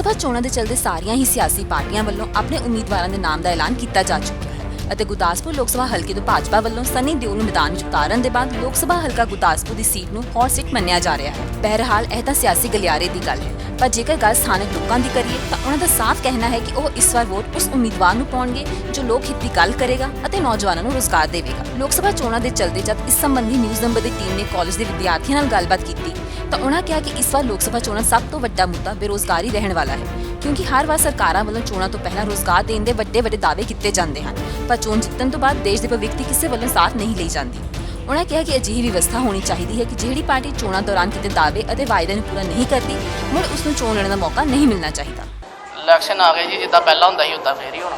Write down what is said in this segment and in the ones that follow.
ਸਭਾ ਚੋਣਾਂ ਦੇ ਚਲਦੇ ਸਾਰੀਆਂ ਹੀ ਸਿਆਸੀ ਪਾਰਟੀਆਂ ਵੱਲੋਂ ਆਪਣੇ ਉਮੀਦਵਾਰਾਂ ਦੇ ਨਾਮ ਦਾ ਐਲਾਨ ਕੀਤਾ ਜਾ ਚੁੱਕਿਆ। ਅਤੇ ਗੁਰਦਾਸਪੁਰ ਲੋਕ ਸਭਾ ਹਲਕੇ ਤੋਂ ਭਾਜਪਾ ਵੱਲੋਂ ਸਨੀ ਦਿਓਲ ਨੂੰ ਮੈਦਾਨ ਵਿੱਚ ਉਤਾਰਨ ਦੇ ਬਾਅਦ ਲੋਕ ਸਭਾ ਹਲਕਾ ਗੁਰਦਾਸਪੁਰ ਦੀ ਸੀਟ ਨੂੰ ਹੌਟ ਸੀਟ ਮੰਨਿਆ ਜਾ ਰਿਹਾ ਹੈ। ਬਹਰਹਾਲ ਇਹ ਤਾਂ ਸਿਆਸੀ ਗਲਿਆਰੇ ਦੀ ਗੱਲ ਹੈ, ਪਰ ਜੇਕਰ ਗੱਲ ਸਥਾਨਕ ਲੋਕਾਂ ਦੀ ਕਰੀਏ ਤਾਂ ਉਹਨਾਂ ਦਾ ਸਾਫ਼ ਕਹਿਣਾ ਹੈ ਕਿ ਉਹ ਇਸ ਵਾਰ ਵੋਟ ਉਸ ਉਮੀਦਵਾਰ ਨੂੰ ਪਾਉਣਗੇ ਜੋ ਲੋਕ ਹਿੱਤ ਦੀ ਗੱਲ ਕਰੇਗਾ ਅਤੇ ਨੌਜਵਾਨਾਂ ਨੂੰ ਰੋਜ਼ਗਾਰ ਦੇਵੇਗਾ। ਲੋਕ ਸਭਾ ਚੋਣਾਂ ਦੇ ਚਲਦੇ ਜਦ ਇਸ ਸੰਬੰਧੀ ਨਿਊਜ਼ ਨੰਬਰ ਦੀ ਟੀਮ ਨੇ ਕਾਲਜ ਦੇ ਵਿਦਿਆਰਥੀਆਂ ਨਾਲ ਗੱਲਬਾਤ ਕੀਤੀ ਤਾਂ ਉਹਨਾਂ ਕਿਹਾ ਕਿ ਇਸ ਵਾਰ ਲੋਕ ਸਭਾ ਚੋਣਾਂ ਸਭ ਤੋਂ ਵੱਡਾ ਮੁੱਦਾ ਬੇਰੋਜ਼ਗਾਰੀ ਰਹਿਣ ਵਾਲਾ ਹੈ। ਕਿਉਂਕਿ ਹਰ ਵਾਰ ਸਰਕਾਰਾਂ ਵੱਲੋਂ ਚੋਣਾਂ ਤੋਂ ਪਹਿਲਾਂ ਰੋਜ਼ਗਾਰ ਦੇਣ ਦੇ ਵੱਡੇ ਵੱਡੇ ਦਾਅਵੇ ਕੀਤੇ ਜਾਂਦੇ ਹਨ, ਪਰ ਚੋਣ ਜਿੱਤਣ ਤੋਂ ਬਾਅਦ ਦੇਸ਼ ਦੇ ਭਵਿੱਖ ਦੀ ਕਿਸੇ ਵੱਲੋਂ ਸਾਥ ਨਹੀਂ ਲਈ ਜਾਂਦੀ। ਉਹਨਾਂ ਕਿਹਾ ਕਿ ਅਜਿਹੀ ਵਿਵਸਥਾ ਹੋਣੀ ਚਾਹੀਦੀ ਹੈ ਕਿ ਜਿਹੜੀ ਪਾਰਟੀ ਚੋਣਾਂ ਦੌਰਾਨ ਕੀਤੇ ਦਾਅਵੇ ਅਤੇ ਵਾਅਦੇ ਨੂੰ ਪੂਰਾ ਨਹੀਂ ਕਰਦੀ, ਮੁੜ ਉਸ ਨੂੰ ਚੋਣ ਲੜਨ ਦਾ ਮੌਕਾ ਨਹੀਂ ਮਿਲਣਾ ਚਾਹੀਦਾ। ਇਲੈਕਸ਼ਨ ਆ ਗਏ ਜੀ, ਜਿੱਦਾਂ ਪਹਿਲਾਂ ਹੁੰਦਾ ਸੀ, ਉਦਾਂ ਫੇਰ ਹੀ ਹੋਣਾ।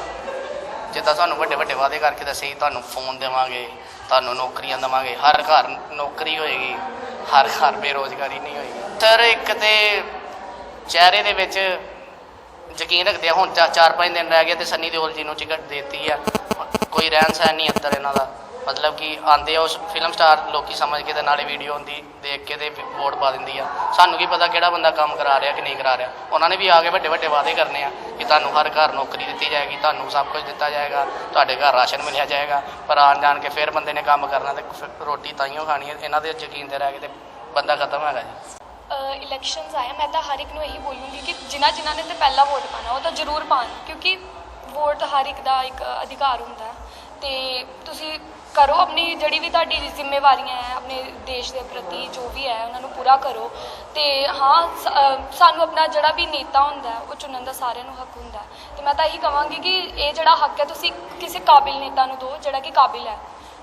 ਜਿੱਦਾਂ ਤੁਹਾਨੂੰ ਵੱਡੇ ਵੱਡੇ ਵਾਅਦੇ ਕਰਕੇ ਦੱਸੇ ਤੁਹਾਨੂੰ ਫੋਨ ਦੇਵਾਂਗੇ, ਤੁਹਾਨੂੰ ਨੌਕਰੀਆਂ ਦੇਵਾਂਗੇ, ਹਰ ਘਰ ਨੌਕਰੀ ਹੋਏਗੀ, ਹਰ ਘਰ ਬੇਰੋਜ਼ਗਾਰੀ ਨਹੀਂ ਹੋਏਗੀ। ਸਰ, ਇੱਕ ਤੇ ਚਿਹਰੇ ਦੇ ਵਿੱਚ ਯਕੀਨ ਰੱਖਦੇ ਆ, ਹੁਣ ਚਾ- ਚਾਰ ਪੰਜ ਦਿਨ ਰਹਿ ਗਏ ਤੇ ਸੰਨੀ ਦਿਓਲ ਜੀ ਨੂੰ ਟਿਕਟ ਦੇਤੀ ਆ। ਕੋਈ ਰਹਿਣ ਸਹਿਣ ਨਹੀਂ ਅੰਦਰ ਇਹਨਾਂ ਦਾ। ਮਤਲਬ ਕਿ ਆਂਦੇ ਆ ਉਸ ਫਿਲਮ ਸਟਾਰ ਲੋਕੀ ਸਮਝ ਕੇ ਤੇ ਨਾਲੇ ਵੀਡੀਓ ਹੁੰਦੀ, ਦੇਖ ਕੇ ਤੇ ਵੋਟ ਪਾ ਦਿੰਦੀ ਆ। ਸਾਨੂੰ ਕੀ ਪਤਾ ਕਿਹੜਾ ਬੰਦਾ ਕੰਮ ਕਰਾ ਰਿਹਾ ਕਿ ਨਹੀਂ ਕਰਾ ਰਿਹਾ। ਉਹਨਾਂ ਨੇ ਵੀ ਆ ਕੇ ਵੱਡੇ ਵੱਡੇ ਵਾਅਦੇ ਕਰਨੇ ਆ ਕਿ ਤੁਹਾਨੂੰ ਹਰ ਘਰ ਨੌਕਰੀ ਦਿੱਤੀ ਜਾਏਗੀ, ਤੁਹਾਨੂੰ ਸਭ ਕੁਝ ਦਿੱਤਾ ਜਾਏਗਾ, ਤੁਹਾਡੇ ਘਰ ਰਾਸ਼ਨ ਮਿਲਿਆ ਜਾਏਗਾ, ਪਰ ਆਣ ਜਾਣ ਕੇ ਫਿਰ ਬੰਦੇ ਨੇ ਕੰਮ ਕਰਨਾ ਤੇ ਫਿਰ ਰੋਟੀ ਤਾਈਓ ਖਾਣੀ ਹੈ ਇਹਨਾਂ ਦੇ ਯਕੀਨ ਤੇ ਰਹਿ ਕੇ ਤੇ ਬੰਦਾ ਖਤਮ ਹੈਗਾ ਜੀ। ਇਲੈਕਸ਼ਨਸ ਆਇਆ ਮੈਂ ਤਾਂ ਹਰ ਇੱਕ ਨੂੰ ਇਹੀ ਬੋਲੂੰਗੀ ਜਿਨ੍ਹਾਂ ਜਿਨ੍ਹਾਂ ਨੇ ਤੇ ਪਹਿਲਾਂ ਵੋਟ ਪਾਣਾ ਉਹ ਤਾਂ ਜ਼ਰੂਰ ਪਾਣ ਕਿਉਂਕਿ ਵੋਟ ਹਰ ਇੱਕ ਦਾ ਇੱਕ ਅਧਿਕਾਰ ਹੁੰਦਾ ਹੈ। ਤੇ ਤੁਸੀਂ ਕਰੋ ਆਪਣੀ ਜਿਹੜੀ ਵੀ ਤੁਹਾਡੀ ਜ਼ਿੰਮੇਵਾਰੀਆਂ ਹੈ ਆਪਣੇ ਦੇਸ਼ ਦੇ ਪ੍ਰਤੀ ਜੋ ਵੀ ਹੈ ਉਹਨਾਂ ਨੂੰ ਪੂਰਾ ਕਰੋ। ਤੇ ਹਾਂ ਸ- ਸਾਨੂੰ ਆਪਣਾ ਜਿਹੜਾ ਵੀ ਨੇਤਾ ਹੁੰਦਾ ਹੈ, ਉਹ ਚੁਣਨ ਦਾ ਸਾਰਿਆਂ ਨੂੰ ਹੱਕ ਹੁੰਦਾ ਹੈ। ਤੇ ਮੈਂ ਤਾਂ ਇਹੀ ਕਹਾਂਗੀ ਕਿ ਇਹ ਜਿਹੜਾ ਹੱਕ ਹੈ ਤੁਸੀਂ ਕਿਸੇ ਕਾਬਿਲ ਨੇਤਾ ਨੂੰ ਦਿਓ ਜਿਹੜਾ ਕਿ ਕਾਬਿਲ ਹੈ।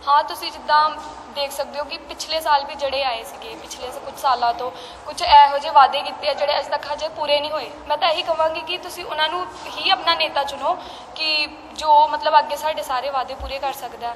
ਹਾਂ, ਤੁਸੀਂ ਜਿੱਦਾਂ ਦੇਖ ਸਕਦੇ ਹੋ ਕਿ ਪਿਛਲੇ ਸਾਲ ਵੀ ਜਿਹੜੇ ਆਏ ਸੀਗੇ, ਪਿਛਲੇ ਕੁਝ ਸਾਲਾਂ ਤੋਂ ਕੁਝ ਇਹੋ ਜਿਹੇ ਵਾਅਦੇ ਕੀਤੇ ਆ ਜਿਹੜੇ ਅਜੇ ਤੱਕ ਹਜੇ ਪੂਰੇ ਨਹੀਂ ਹੋਏ। ਮੈਂ ਤਾਂ ਇਹੀ ਕਹਾਂਗੀ ਕਿ ਤੁਸੀਂ ਉਹਨਾਂ ਨੂੰ ਹੀ ਆਪਣਾ ਨੇਤਾ ਚੁਣੋ ਕਿ ਜੋ ਮਤਲਬ ਅੱਗੇ ਸਾਡੇ ਸਾਰੇ ਵਾਅਦੇ ਪੂਰੇ ਕਰ ਸਕਦਾ।